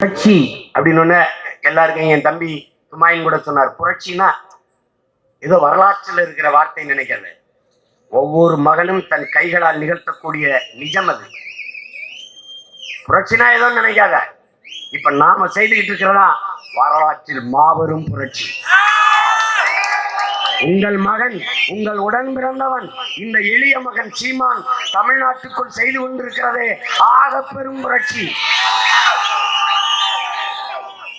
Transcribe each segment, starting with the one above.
புரட்சி அப்படின்னு எல்லாருக்கும் என் தம்பி துமாயின் கூட சொன்னார். புரட்சினா ஏதோ வரலாற்றில் இருக்கிற வார்த்தை நினைக்கிறது ஒவ்வொரு மகனும் தன் கைகளால் நிகழ்த்தக்கூடிய நிஜம் அது. புரட்சினா ஏதோ நினைக்காத. இப்ப நாம செய்துகிட்டு இருக்கிறதா? வரலாற்றில் மாபெரும் புரட்சி. உங்கள் மகன் உங்கள் உடன் பிறந்தவன் இந்த எளிய மகன் சீமான் தமிழ்நாட்டுக்குள் செய்து கொண்டிருக்கிறதே ஆக பெரும் புரட்சி.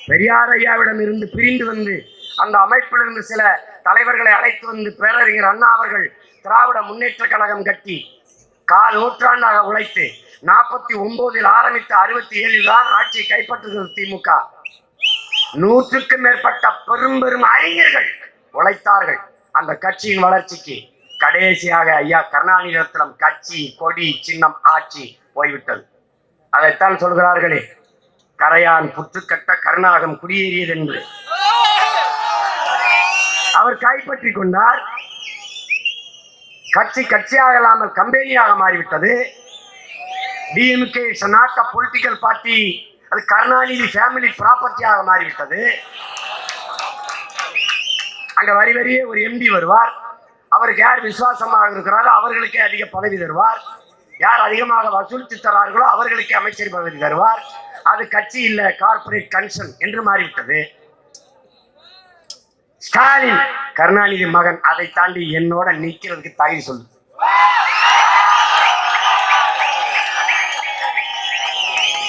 பெரியார் ஐயாவிடம் இருந்து பிரிந்து வந்து அந்த அமைப்பிலிருந்து சில தலைவர்களை அழைத்து வந்து பேரறிஞர் அண்ணா அவர்கள் திராவிட முன்னேற்ற கழகம் கட்டி கால் நூற்றாண்டாக உழைத்து நாற்பத்தி ஒன்பதில் ஆரம்பித்து அறுபத்தி ஏழில் தான் ஆட்சியை கைப்பற்றுகிறது திமுக. நூற்றுக்கும் மேற்பட்ட பெரும் பெரும் அறிஞர்கள் உழைத்தார்கள் அந்த கட்சியின் வளர்ச்சிக்கு. கடைசியாக ஐயா கருணாநிதி கட்சி கொடி சின்னம் ஆட்சி போய்விட்டது. அதைத்தான் சொல்கிறார்களே கரையான் புற்றுக்கட்ட கருணாகம் குடியேறியது என்று அவர் கைப்பற்றி கொண்டார். கட்சி கட்சியாக இல்லாமல் கம்பெனியாக மாறிவிட்டது. DMK is not a political party அது கருணாநிதி ஃபேமிலி ப்ராப்பர்ட்டியாக மாறிவிட்டது. அங்க வரி வரியே ஒரு எம்பி வருவார். அவருக்கு யார் விசுவாசமாக இருக்கிறாரோ அவர்களுக்கே அதிக பதவி தருவார். யார் அதிகமாக வசூலித்து தரார்களோ அவர்களுக்கே அமைச்சர் பதவி தருவார். அது கட்சி இல்ல கார்பரேட் கன்சர்ன் என்று மாறிவிட்டது. ஸ்டாலின் கருணாநிதி மகன் அதை தாண்டி என்னோட நிக்கிறதுக்கு தகுதி சொல்லு.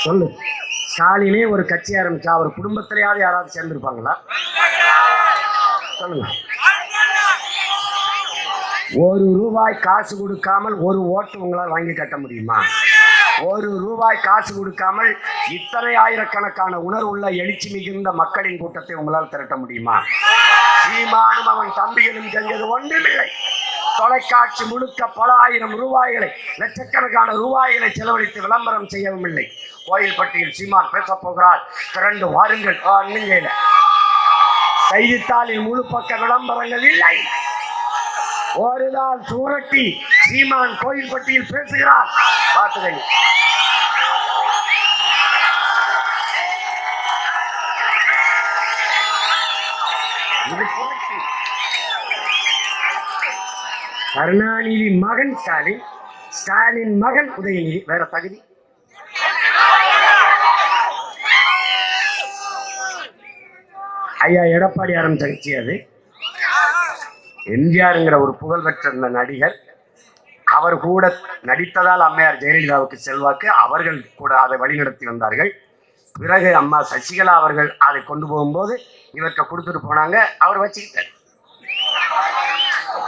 சொல்லு. ஸ்டாலினே ஒரு கட்சி ஆரம்பிச்சா அவர் குடும்பத்திலேயாவது யாராவது சேர்ந்திருப்பாங்களா? சொல்லுங்க. ஒரு ரூபாய் காசு கொடுக்காமல் ஒரு ஓட்டு உங்களால் வாங்கி கட்ட முடியுமா? ஒரு ரூபாய் ரூபாய் காசு கொடுக்காமல் இத்தனை ஆயிரக்கணக்கான உணர்வுள்ள எழுச்சி மிகுந்த மக்களின் கூட்டத்தை உங்களால் திரட்ட முடியுமா? சீமானும் அவன் தம்பிகளும் செஞ்சது ஒன்றுமில்லை. தொலைக்காட்சி முழுக்க பல ஆயிரம் ரூபாய்களை லட்சக்கணக்கான ரூபாய்களை செலவழித்து விளம்பரம் செய்யவும் இல்லை கோயில்பட்டியில் சீமான் பேசப் போகிறார். திரண்டு வாருங்கள். அன்னுங்கையில செய்தித்தாளில் முழு பக்க விளம்பரங்கள் இல்லை. ஒரு நாள் சூரட்டி சீமான் கோயில்பட்டியில் பேசுகிறார். பார்த்துக்கங்க. கருணாநிதி மகன் ஸ்டாலின். ஸ்டாலின் மகன் உதயநிதி வேற தகுதி. ஐயா எடப்பாடி ஆரம்பிச்ச கட்சி அது. எம்ஜிஆருங்கிற ஒரு புகழ்பெற்ற இந்த நடிகர். அவர் கூட நடித்ததால் அம்மையார் ஜெயலலிதாவுக்கு செல்வாக்கு. அவர்கள் கூட அதை வழிநடத்தி வந்தார்கள். பிறகு அம்மா சசிகலா அவர்கள் அதை கொண்டு போகும்போது இவர்கிட்ட கொடுத்துட்டு போனாங்க. அவர் வச்சுக்கிட்டார்